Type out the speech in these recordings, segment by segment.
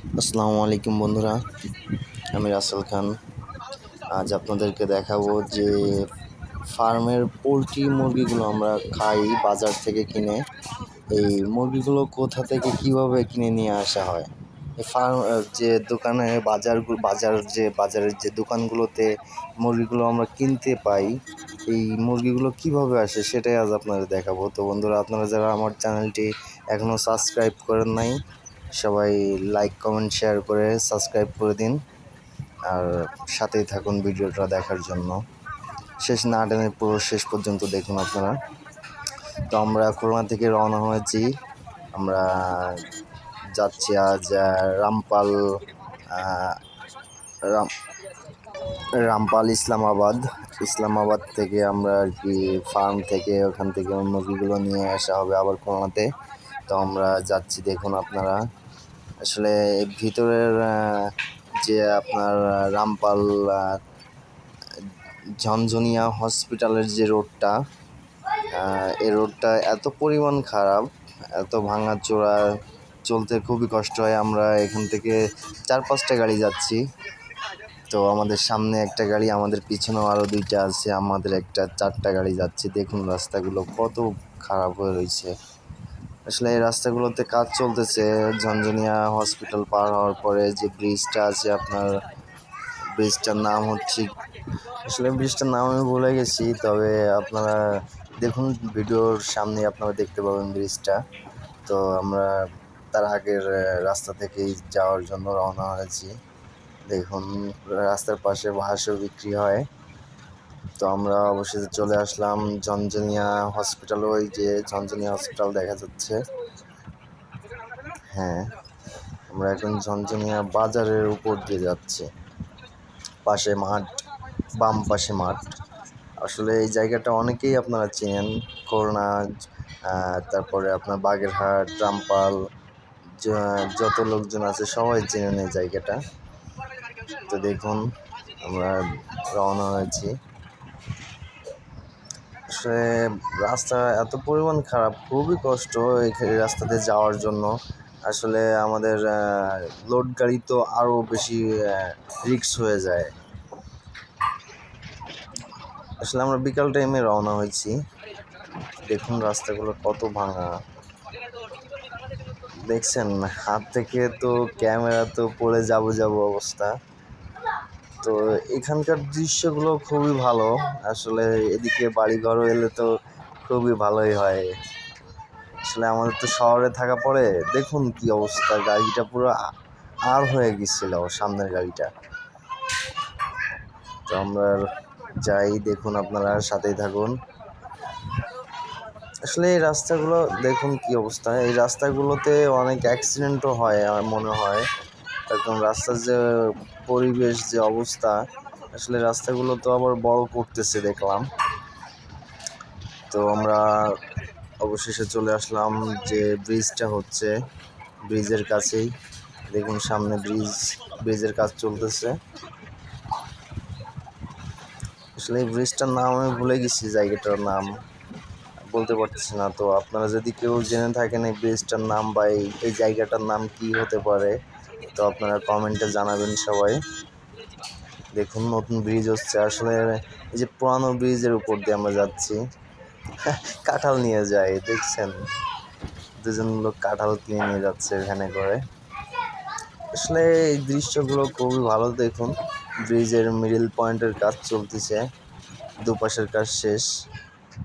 আসসালামু আলাইকুম বন্ধুরা, আমি রাসেল খান। আজ আপনাদেরকে দেখাবো যে ফার্মের পোলট্রি মুরগিগুলো আমরা খাই বাজার থেকে কিনে। এই মুরগিগুলো কোথা থেকে কীভাবে কিনে নিয়ে আসা হয়? এই ফার্ম, যে দোকানে বাজার বাজার যে, বাজারের যে দোকানগুলোতে মুরগিগুলো আমরা কিনতে পাই, এই মুরগিগুলো কীভাবে আসে সেটাই আজ আপনাদের দেখাবো। তো বন্ধুরা, আপনারা যারা আমার চ্যানেলটি এখনও সাবস্ক্রাইব করেন নাই সবাই লাইক কমেন্ট শেয়ার করে সাবস্ক্রাইব করে দিন। আর সাথেই থাকুন ভিডিওটা দেখার জন্য। শেষ না টেনে পুরো শেষ পর্যন্ত দেখুন আপনারা। তো আমরা খুলনা থেকে রওনা হয়েছি। আমরা যাচ্ছি আজ রামপাল রাম, রামপাল ইসলামাবাদ। ইসলামাবাদ থেকে আমরা আর কি ফার্ম থেকে ওখান থেকে মুরগিগুলো নিয়ে আসা হবে আবার খুলনাতে। তো আমরা যাচ্ছি দেখুন আপনারা। আসলে ভিতরের যে আপনার রামপাল ঝনঝনিয়া হসপিটালের যে রোডটা এই রোডটা এত পরিমাণ খারাপ, এত ভাঙাচোরা, চলতে খুবই কষ্ট হয়। আমরা এখান থেকে চার পাঁচটা গাড়ি যাচ্ছি। তো আমাদের সামনে একটা গাড়ি, আমাদের পিছনেও আরও দুইটা আছে, আমাদের একটা চারটা গাড়ি যাচ্ছে। দেখুন রাস্তাগুলো কত খারাপ হয়ে রয়েছে। আসলে এই রাস্তাগুলোতে কাজ চলতেছে। ঝনঝনিয়া হসপিটাল পার হওয়ার পরে যে ব্রিজটা আছে আপনার ব্রিজটার নাম হচ্ছে, আসলে ব্রিজটার নাম আমি ভুলে গেছি, তবে আপনারা দেখুন ভিডিওর সামনে আপনারা দেখতে পাবেন ব্রিজটা তো আমরা তার আগের রাস্তা থেকেই যাওয়ার জন্য রওনা হয়েছি। দেখুন, রাস্তার পাশে বাঁশও বিক্রি হয়। তো আমরা অবশেষে চলে আসলাম ঝনঝনিয়া হসপিটাল ওই যে ঝনঝনিয়া হসপিটাল দেখা যাচ্ছে। হ্যাঁ আমরা এখন ঝনঝনিয়া বাজারের উপর দিয়ে যাচ্ছি। পাশে মাঠ, বাম পাশে মাঠ। আসলে এই জায়গাটা অনেকেই আপনারা চেনেন, করোনা তারপরে আপনার বাগেরহাট, রামপাল যত লোকজন আছে সবাই চেনেন এই জায়গাটা। তো দেখুন, আমরা রওনা হয়েছি। রাস্তা এত পরিমাণ খারাপ, খুবই কষ্ট এই রাস্তাতে যাওয়ার জন্য। আসলে আমাদের লোড গাড়ি তো আরও বেশি রিক্স হয়ে যায়। আসলে আমরা বিকাল টাইমে রওনা হয়েছি। দেখুন রাস্তাগুলো কত ভাঙা। দেখছেন, হাত থেকে তো ক্যামেরা তো পড়ে যাব যাব অবস্থা। তো এখানকার দৃশ্যগুলো খুবই ভালো। আসলে এদিকে বাড়িঘরও এলে তো খুবই ভালোই হয়। আসলে আমাদের তো শহরে থাকা পরে দেখুন কি অবস্থা, গাড়িটা পুরো আর হয়ে গেছিল সামনের গাড়িটা। তো আমরা যাই, দেখুন আপনারা, সাথেই থাকুন। আসলে এই রাস্তাগুলো, দেখুন কি অবস্থা। এই রাস্তাগুলোতে অনেক অ্যাক্সিডেন্টও হয় আমার মনে হয়। একদম রাস্তার যে পরিবেশ, যে অবস্থা, আসলে রাস্তাগুলো তো আবার বড় করতেছে দেখলাম। তো আমরা অবশেষে চলে আসলাম যে ব্রিজটা হচ্ছে, ব্রিজের কাছেই। দেখুন সামনে ব্রিজ, ব্রিজের কাজ চলতেছে। আসলে এই ব্রিজটার নাম আমি ভুলে গেছি, জায়গাটার নাম। বলতে পারতেছি না। তো আপনারা যদি কেউ জেনে থাকেন এই ব্রিজটার নাম বা এই এই জায়গাটার নাম কি হতে পারে তো আপনারা কমেন্টে জানাবেন সবাই। দেখুন, নতুন ব্রিজ হচ্ছে। আসলে এই যে পুরানো ব্রিজের উপর দিয়ে আমরা যাচ্ছি। কাঁঠাল নিয়ে যায়, দেখছেন? দুজন লোক কাঁঠাল কিনে নিয়ে যাচ্ছে এখানে করে। আসলে এই দৃশ্যগুলো খুবই ভালো, দেখুন। ব্রিজের মিডিল পয়েন্টের কাজ চলতেছে। দুপাশের কাজ শেষ।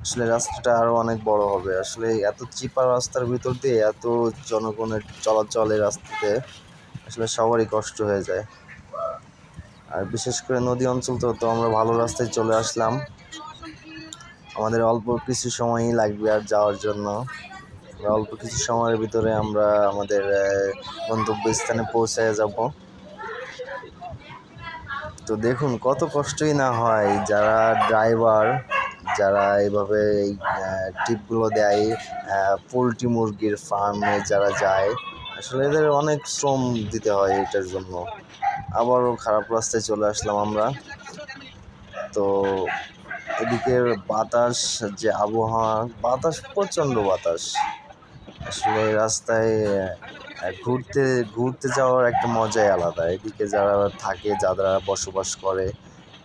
আসলে রাস্তাটা আরও অনেক বড় হবে। আসলে এত চিপা রাস্তার ভিতর দিয়ে এত জনগণের চলাচল রাস্তাতে। আসলে সবারই কষ্ট হয়ে যায়। আর বিশেষ করে নদী অঞ্চল তো তো আমরা ভালো রাস্তায় চলে আসলাম। আমাদের অল্প কিছু সময়ই লাগবে আর যাওয়ার জন্য। অল্প কিছু সময়ের ভিতরে আমরা আমাদের গন্তব্যস্থানে পৌঁছায় যাব। তো দেখুন, কত কষ্টই না হয় যারা ড্রাইভার, যারা এইভাবে এই টিপগুলো দেয় পোলট্রি মুরগির ফার্মে যারা যায়। আসলে এদের অনেক শ্রম দিতে হয় এটার জন্য। আবারও খারাপ রাস্তায় চলে আসলাম আমরা। তো এদিকের বাতাস যে আবহাওয়া বাতাস প্রচণ্ড বাতাস। আসলে রাস্তায় ঘুরতে ঘুরতে যাওয়ার একটা মজাই আলাদা। এদিকে যারা থাকে যারা বসবাস করে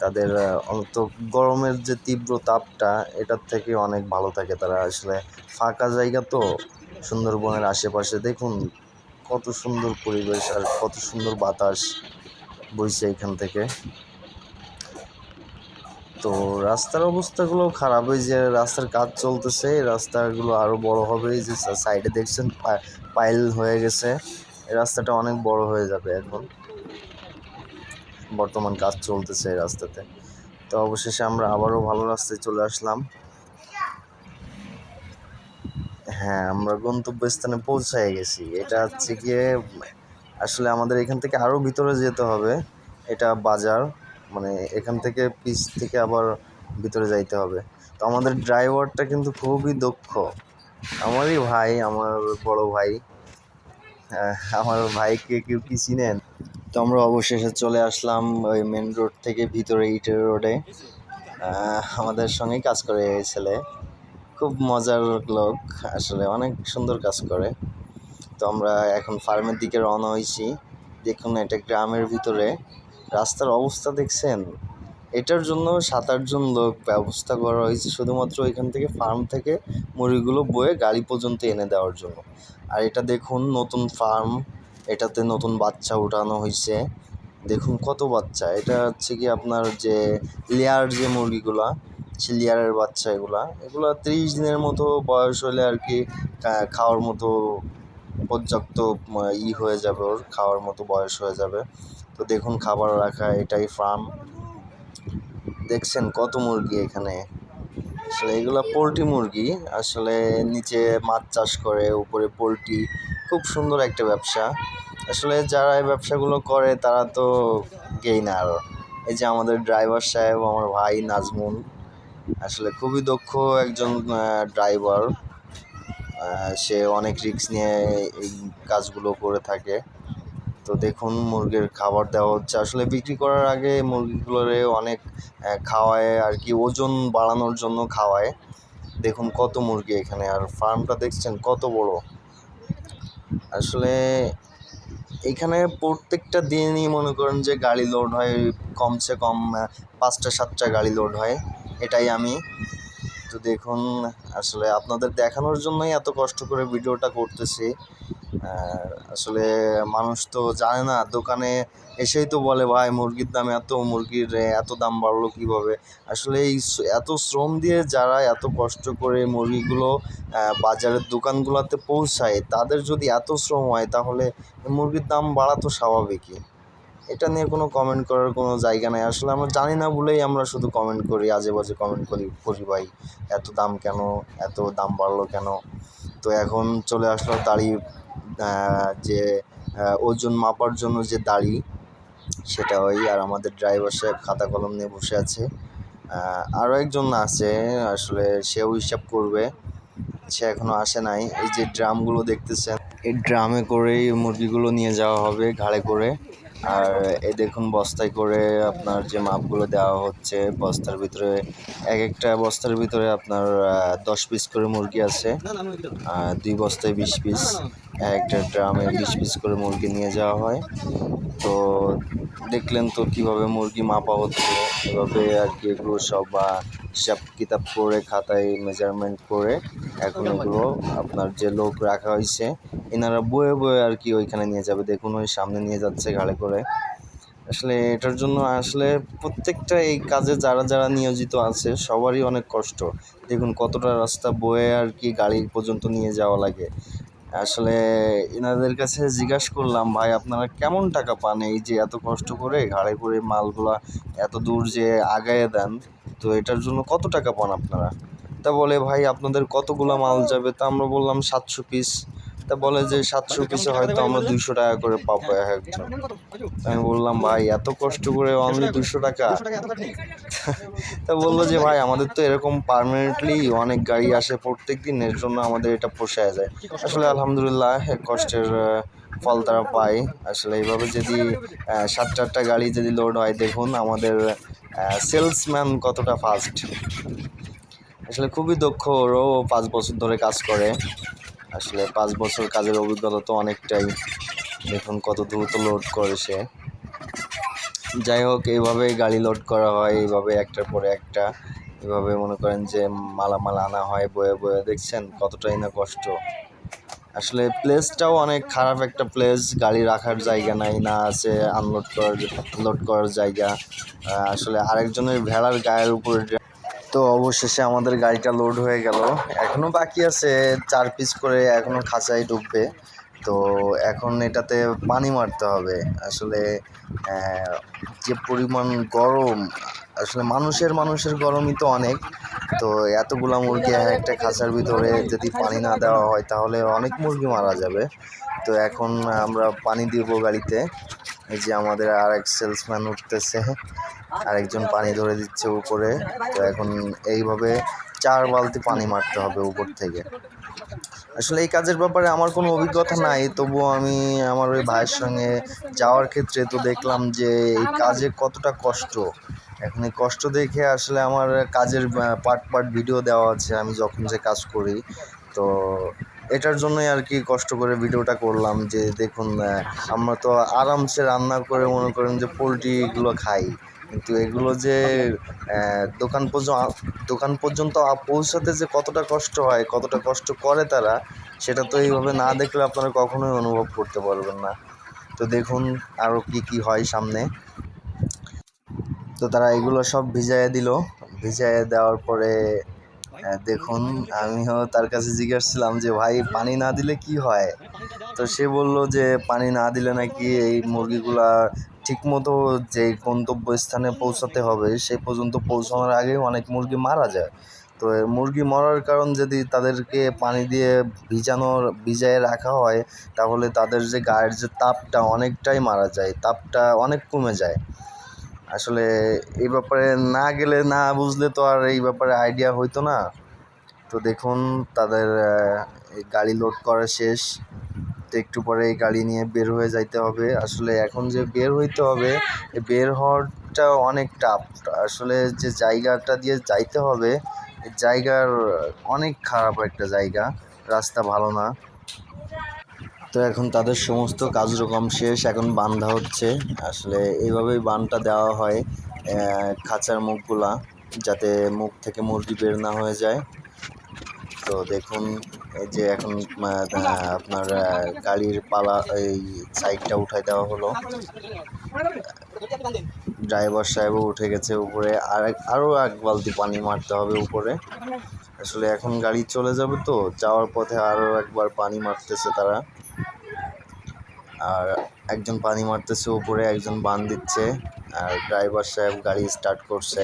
তাদের আহ, অন্তত গরমের যে তীব্র তাপটা এটার থেকে অনেক ভালো থাকে তারা। আসলে ফাঁকা জায়গা তো সুন্দরবনের আশেপাশে। দেখুন কত সুন্দর পরিবেশ আর কত সুন্দর বাতাস বইছে এখান থেকে। তো রাস্তার অবস্থাগুলো খারাপ ওই যে রাস্তার কাজ চলতেছে রাস্তাগুলো আরও বড় হবে যে সাইডে দেখছেন পাইল হয়ে গেছে রাস্তাটা অনেক বড় হয়ে যাবে এখন। বর্তমান কাজ চলতেছে এই রাস্তাতে। তো অবশেষে আমরা আবারও ভালো রাস্তায় চলে আসলাম। হ্যাঁ আমরা গন্তব্যস্থানে পৌঁছায় গেছি। এটা হচ্ছে গিয়ে আসলে আমাদের এখান থেকে আরও ভিতরে যেতে হবে। এটা বাজার মানে এখান থেকে পিচ থেকে আবার ভিতরে যাইতে হবে। তো আমাদের ড্রাইভারটা কিন্তু খুবই দক্ষ। আমারই ভাই আমার বড় ভাই। আহ, আমার ভাইকে কেউ কি চিনেন? তো আমরা অবশেষে চলে আসলাম ওই মেন রোড থেকে ভিতরে ইটের রোডে। আমাদের সঙ্গেই কাজ করে ছেলে। খুব মজার লোক, আসলে অনেক সুন্দর কাজ করে। তো আমরা এখন ফার্মের দিকে রওনা হয়েছি। দেখুন এটা গ্রামের ভিতরে। রাস্তার অবস্থা দেখছেন? এটার জন্য সাত আটজন লোক ব্যবস্থা করা হয়েছে, শুধুমাত্র এখান থেকে ফার্ম থেকে মুরগিগুলো বয়ে গাড়ি পর্যন্ত এনে দেওয়ার জন্য। আর এটা দেখুন, নতুন ফার্ম। এটাতে নতুন বাচ্চা উঠানো হয়েছে। দেখুন কত বাচ্চা। এটা হচ্ছে কি আপনার যে লেয়ার যে মুরগিগুলা সে লেয়ারের বাচ্চা এগুলা। এগুলা ত্রিশ দিনের মতো বয়স হলে আর কি খাওয়ার মতো পর্যাপ্ত ই হয়ে যাবে ওর, খাওয়ার মতো বয়স হয়ে যাবে। তো দেখুন খাবার রাখা, এটাই ফার্ম দেখছেন কত মুরগি এখানে। আসলে এগুলা পোলট্রি মুরগি, আসলে নিচে মাছ চাষ করে, উপরে পোলট্রি, খুব সুন্দর একটা ব্যবসা। আসলে যারা এই ব্যবসাগুলো করে, তারা তো গেইনার এই যে আমাদের ড্রাইভার সাহেব, আমার ভাই নাজমুল আসলে খুবই দক্ষ একজন ড্রাইভার সে অনেক রিস্ক নিয়ে এই কাজগুলো করে থাকে। তো দেখুন, মুরগির খাবার দেওয়া হচ্ছে। আসলে বিক্রি করার আগে মুরগিগুলোরে অনেক খাওয়ায় আর কি, ওজন বাড়ানোর জন্য খাওয়ায়। দেখুন কত মুরগি এখানে, আর ফার্মটা দেখছেন কত বড়। আসলে এখানে প্রত্যেকটা দিনই মনে করেন যে গাড়ি লোড হয়, কমসে কম পাঁচটা, সাতটা গাড়ি লোড হয়। এটাই আমি। তো দেখুন, আসলে আপনাদের দেখানোর জন্যই এত কষ্ট করে ভিডিওটা করতেছি। আসলে মানুষ তো জানে না, দোকানে এসেই তো বলে, ভাই, মুরগির দাম এত, মুরগির এত দাম বাড়লো কীভাবে? আসলে এই এত শ্রম দিয়ে যারা এত কষ্ট করে মুরগিগুলো বাজারের দোকানগুলোতে পৌঁছায়, তাদের যদি এত শ্রম হয়, তাহলে মুরগির দাম বাড়া তো স্বাভাবিকই। এটা নিয়ে কোনো কমেন্ট করার কোনো জায়গা নাই। আসলে আমরা জানি না বলেই আমরা শুধু কমেন্ট করি আজে বাজে কমেন্ট করি করি ভাই, এত দাম কেন, এত দাম বাড়লো কেন? তো এখন চলে আসলো দাড়ি যে ওজন মাপার জন্য যে দাড়ি, সেটা ওই আর আমাদের ড্রাইভার সাহেব খাতা কলম নিয়ে বসে আছে। আরও একজন আছে, আসলে সেও হিসাব করবে, সে এখনও আসে নাই। এই যে ড্রামগুলো দেখতেছেন, এই ড্রামে করেই মুরগিগুলো নিয়ে যাওয়া হবে, ঘাড়ে করে। আর এই দেখুন বস্তায় করে আপনার যে মাপগুলো দেওয়া হচ্ছে, বস্তার ভিতরে এক একটা বস্তার ভিতরে আপনার দশ পিস করে মুরগি আছে। দুই বস্তায় বিশ পিস এক একটা ড্রামে বিশ পিস করে মুরগি নিয়ে যাওয়া হয়। তো দেখলেন তো কীভাবে মুরগি মাপা হচ্ছে, এভাবে আর কি এগুলো সব বা হিসাব কিতাব করে, খাতায় মেজারমেন্ট করে এখন এগুলো আপনার যে লোক রাখা হয়েছে, এনারা বয়ে বয়ে আর কি ওইখানে নিয়ে যাবে। দেখুন ওই সামনে নিয়ে যাচ্ছে, ঘাড়ে করে আসলে এটার জন্য আসলে প্রত্যেকটা এই কাজে যারা যারা নিয়োজিত আছে, সবারই অনেক কষ্ট। দেখুন কতটা রাস্তা বয়ে আর কি গাড়ি পর্যন্ত নিয়ে যাওয়া লাগে। আসলে এনাদের কাছে জিজ্ঞাসা করলাম, ভাই, আপনারা কেমন টাকা পান এই যে এত কষ্ট করে ঘাড়ে করে মালগুলা এত দূর যে আগায় দেন? তো এটার জন্য কত টাকা পান আপনারা? তা বলে, ভাই, আপনাদের কতগুলো মাল যাবে? তা আমরা বললাম, সাতশো পিস। তা বলে যে সাতশো পিসে হয়তো আমরা দুইশো টাকা করে পাবো এক একজন। আমি বললাম ভাই এত কষ্ট করে অনলি দুশো টাকা তা বলল যে ভাই আমাদের তো এরকম পার্মানেন্টলি অনেক গাড়ি আসে প্রত্যেক দিন এর জন্য আমাদের এটা পোষায় যায়। আসলে আলহামদুলিল্লাহ কষ্টের ফল তারা পায়। আসলে এইভাবে যদি সাত চারটা গাড়ি যদি লোড হয় দেখুন আমাদের সেলসম্যান কতটা ফাস্ট আসলে খুবই দক্ষ ওরও পাঁচ বছর ধরে কাজ করে। আসলে পাঁচ বছর কাজের অভিজ্ঞতা তো অনেকটাই। দেখুন কত দ্রুত লোড করে সে যাই হোক, এইভাবে গাড়ি লোড করা হয়, এইভাবে একটার পরে একটা এভাবে মনে করেন যে মালামাল আনা হয়, বয়ে বয়ে, দেখছেন কতটাই না কষ্ট। আসলে প্লেসটাও অনেক খারাপ একটা প্লেস গাড়ি রাখার জায়গা নাই, না আছে আনলোড করার লোড করার জায়গা। আসলে আরেকজনের ভেড়ার গায়ের উপরে তো অবশেষে আমাদের গাড়িটা লোড হয়ে গেল। এখনও বাকি আছে, চার পিস করে এখনও খাঁচায় ডুববে। তো এখন এটাতে পানি মারতে হবে। আসলে যে পরিমাণ গরম, আসলে মানুষের মানুষের গরমই তো অনেক। তো এতগুলা মুরগি এক একটা খাঁচার ভিতরে যদি পানি না দেওয়া হয়, তাহলে অনেক মুরগি মারা যাবে। তো এখন আমরা পানি দিব গাড়িতে। এই যে আমাদের আর এক সেলসম্যান উঠতেছে। আরেকজন পানি ধরে দিচ্ছে উপরে। তো এখন এইভাবে চার বালতি পানি মারতে হবে উপর থেকে। আসলে এই কাজের ব্যাপারে আমার কোনো অভিজ্ঞতা নাই তবুও আমি আমার ওই ভাইয়ের সঙ্গে যাওয়ার ক্ষেত্রে তো দেখলাম যে এই কাজে কতটা কষ্ট। এখন এই কষ্ট দেখে আসলে আমার কাজের পার্ট পার্ট ভিডিও দেওয়া আছে, আমি যখন যে কাজ করি, তো এটার জন্যই আর কি কষ্ট করে ভিডিওটা করলাম যে দেখুন আমরা তো আরামসে রান্না করে মনে করেন যে পোলট্রিগুলো খাই। কিন্তু এগুলো যে দোকান পর্যন্ত দোকান পর্যন্ত পৌঁছাতে যে কতটা কষ্ট হয়, কতটা কষ্ট করে তারা, সেটা তো এইভাবে না দেখলে আপনারা কখনোই অনুভব করতে পারবেন না। তো দেখুন আরও কি কি হয় সামনে। তো তারা এগুলো সব ভিজাইয়ে দিল। ভিজাইয়ে দেওয়ার পরে দেখুন, আমিও তার কাছে জিজ্ঞেস ছিলাম যে, ভাই, পানি না দিলে কি হয়? তো সে বলল যে, পানি না দিলে নাকি এই মুরগিগুলা ঠিকমতো যে গন্তব্য স্থানে পৌঁছাতে হবে সেই পর্যন্ত পৌঁছানোর আগেই অনেক মুরগি মারা যায়। তো মুরগি মরার কারণ যদি তাদেরকে পানি দিয়ে ভিজানোর ভিজায় রাখা হয়, তাহলে তাদের যে গায়ের যে তাপটা অনেকটাই মারা যায়, তাপটা অনেক কমে যায়। আসলে এই ব্যাপারে না গেলে না বুঝলে তো আর এই ব্যাপারে আইডিয়া হইতো না। তো দেখুন, তাদের গাড়ি লোড করা শেষ। তো একটু পরে এই গাড়ি নিয়ে বের হয়ে যাইতে হবে। আসলে এখন যে বের হইতে হবে বের হওয়াটা অনেক টাফ আসলে যে জায়গাটা দিয়ে যাইতে হবে জায়গার অনেক খারাপ একটা জায়গা। রাস্তা ভালো না। তো এখন তাদের সমস্ত কাজরকম শেষ, এখন বান্ধা হচ্ছে। আসলে এইভাবেই বানটা দেওয়া হয় খাঁচার মুখগুলা, যাতে মুখ থেকে মুরগি বের না হয়ে যায়। তো দেখুন, এই যে এখন আপনার গাড়ির পালা, এই সাইডটা উঠাই দেওয়া হলো। ড্রাইভার সাহেবও উঠে গেছে উপরে। আর আরও এক বালতি পানি মারতে হবে উপরে। আসলে এখন গাড়ি চলে যাবে তো, যাওয়ার পথে আরও একবার পানি মারতেছে তারা। আর একজন পানি মারতেছে উপরে একজন বান দিচ্ছে আর ড্রাইভার সাহেব গাড়ি স্টার্ট করছে।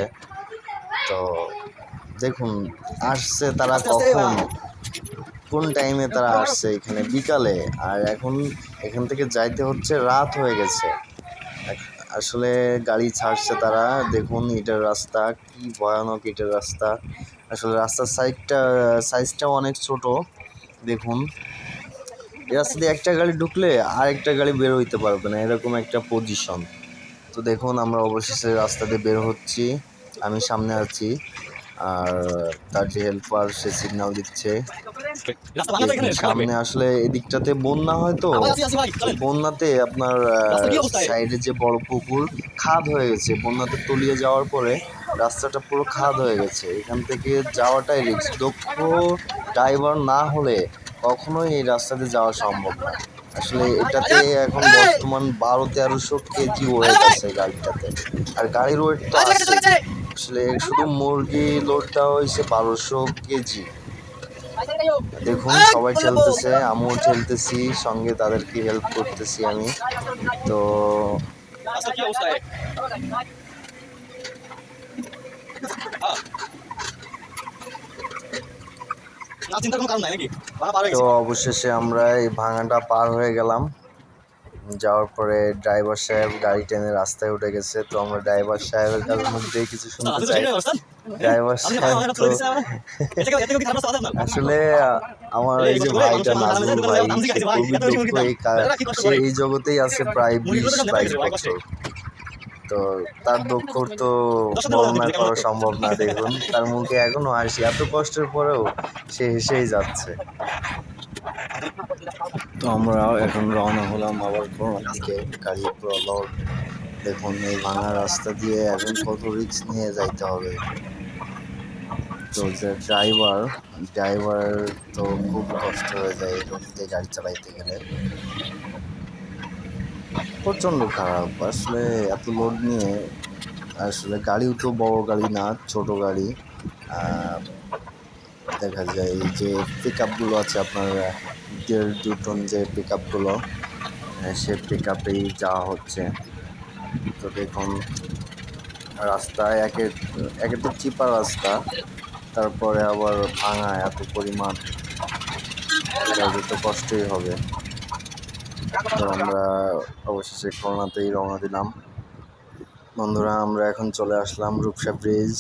তো দেখুন আসছে তারা কখন? কোন টাইমে তারা আসছে এখানে? বিকালে। আর এখন এখান থেকে যাইতে হচ্ছে রাত হয়ে গেছে। আসলে গাড়ি ছাড়ছে তারা। দেখুন ইটের রাস্তা কি ভয়ানক ইটের রাস্তা। আসলে রাস্তার সাইডটা সাইজটাও অনেক ছোট। দেখুন রাস্তা দিয়ে একটা গাড়ি ঢুকলে আরেকটা গাড়ি বের হইতে পারবে না এরকম একটা পজিশন তো দেখুন আমরা অবশেষে রাস্তা দিয়ে বের হচ্ছি আমি সামনে আছি আর তার যে হেল্পার সে সিগনাল দিচ্ছে। সামনে। আসলে এদিকটাতে বন্যা হয় তো বন্যাতে আপনার? সাইডে যে বড় পুকুর খাদ হয়ে গেছে। বন্যাতে তলিয়ে যাওয়ার পরে রাস্তাটা পুরো খাদ হয়ে গেছে। এখান থেকে যাওয়াটাই রিস্ক দক্ষ ড্রাইভার না হলে কখনোই এই রাস্তাতে যাওয়া সম্ভব না। আসলে এটাতে এখন বর্তমান বারো তেরোশো কেজি ওয়েট আছে গাড়িটাতে। আর গাড়ির ওয়েট তো চলে গেছে চলে আছে আসলে শুধু মুরগি লোডটা হয়েছে বারোশো কেজি। দেখুন সবাই ঠেলতেছে আমিও ঠেলতেছি সঙ্গে তাদেরকে হেল্প করতেছি আমি। তো রাস্তা কি অবস্থায় হ্যাঁ। না চিন্তার কোনো কারণ নাই নাকি ভাঙা পার হয়ে তো অবশেষে আমরা এই ভাঙাটা পার হয়ে গেলাম। যাওয়ার পরে ড্রাইভার সাহেব গাড়ি টেনে রাস্তায় উঠে গেছে। তো আমরা ড্রাইভার সাহেবের কাছে মুখে কিছু শুনতে চাই। ড্রাইভার সাহেব তো আসলে আমার এই যে ভাইটা নাজমুল ভাই খুবই এই জগতেই আছে প্রায় বিশ বাইশ বছর। তো তার দক্ষ তো বর্ণনা করা সম্ভব না দেখুন। তার মুখে এখনও হাসি। এত কষ্টের পরেও সে হেসেই যাচ্ছে। তো আমরা এখন রওনা হলাম আবার করোনার দিকে। গাড়ি পুরো লোড দেখুন এই ভাঙা রাস্তা দিয়ে এখন কত রিক্স নিয়ে যাইতে হবে। তো যে ড্রাইভার ড্রাইভার তো খুব কষ্ট হয়ে যায় এই রোডতে গাড়ি চালাইতে গেলে। প্রচণ্ড খারাপ। আসলে এত লোড নিয়ে আসলে গাড়িও তো বড় গাড়ি না, ছোট গাড়ি। দেখা যায় যে পিক আপগুলো আছে আপনার, দেড় দু টন যে পিক আপগুলো সে পিক আপেই যাওয়া হচ্ছে। তো দেখুন রাস্তায় একে একে তো চিপা রাস্তা, তারপরে আবার ভাঙা এত পরিমাণ। তো কষ্টই হবে। তো আমরা অবশেষে করোনাতেই রওনা দিলাম। বন্ধুরা, আমরা এখন চলে আসলাম রূপসা ব্রিজ।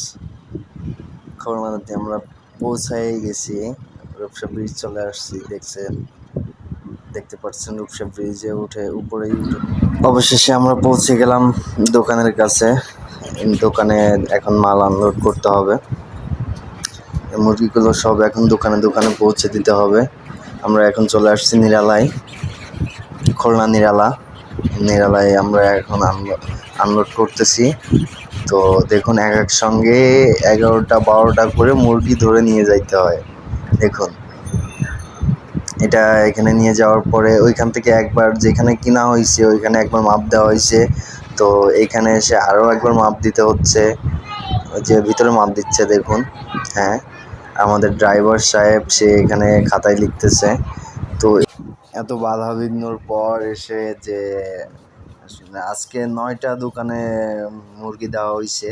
করোনাতে আমরা পৌঁছাই গেছি। রূপসা ব্রিজ চলে আসছি, দেখছেন? দেখতে পাচ্ছেন রূপসা ব্রিজে উঠে উপরেই অবশেষে আমরা পৌঁছে গেলাম দোকানের কাছে। দোকানে এখন মাল আনলোড করতে হবে। মুরগিগুলো সব এখন দোকানে দোকানে পৌঁছে দিতে হবে। আমরা এখন চলে আসছি নিরালায়। খুলনা নিরালা। নিরালায় আমরা এখন আনলো- আনলোড করতেছি। তো দেখুন, এক এক সঙ্গে এগারোটা, বারোটা করে মুরগি ধরে নিয়ে যাইতে হয়। দেখুন। এটা এখানে নিয়ে যাওয়ার পরে ওইখান থেকে একবার যেখানে কিনা হয়েছে ওইখানে একবার মাপ দেওয়া হয়েছে তো এখানে এসে আরও একবার মাপ দিতে হচ্ছে। যে ভিতরে মাপ দিচ্ছে, দেখুন। হ্যাঁ আমাদের ড্রাইভার সাহেব সে এখানে খাতায় লিখতেছে। তো এত বাধা বিঘ্নর পর এসে যে, আসলে আজকে নয়টা দোকানে মুরগি দেওয়া হয়েছে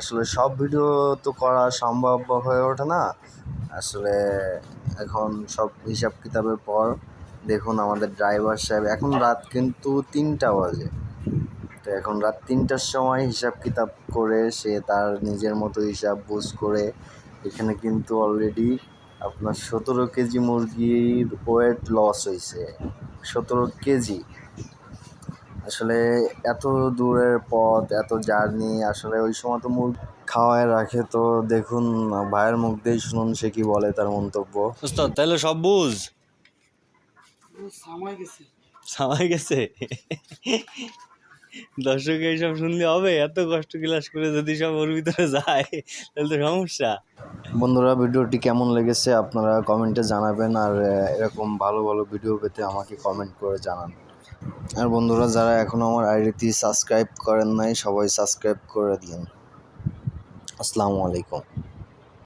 আসলে সব ভিডিও তো করা সম্ভব হয়ে ওঠে না। আসলে এখন সব হিসাব কিতাবের পর দেখুন আমাদের ড্রাইভার সাহেব, এখন রাত কিন্তু তিনটা বাজে। তো এখন রাত তিনটার সময় হিসাব কিতাব করে সে তার নিজের মতো হিসাব বুঝ করে এখানে কিন্তু অলরেডি আপনার সতেরো কেজি মুরগির ওয়েট লস হয়েছে। সতেরো কেজি? আসলে এত দূরের পথ এত জার্নি আসলে ওই সময় তো মুরগি খাওয়ায় রাখে তো দেখুন ভাইয়ের মুখ দিয়েই শুনুন সে কি বলে তার মন্তব্য। উস্তাদ তাহলে সব বুঝ? সামাই গেছে। সামাই গেছে? দর্শক এইসব শুনলে হবে? এত কষ্ট ক্লাস করে যদি সব ওর ভিতরে যায়, তাহলে তো সমস্যা। বন্ধুরা, ভিডিওটি কেমন লেগেছে আপনারা কমেন্টে জানাবেন, আর এরকম ভালো ভালো ভিডিও পেতে আমাকে কমেন্ট করে জানান। আর বন্ধুরা, যারা এখনও আমার আইডিটি সাবস্ক্রাইব করেন নাই, সবাই সাবস্ক্রাইব করে দিন। আসসালামু আলাইকুম।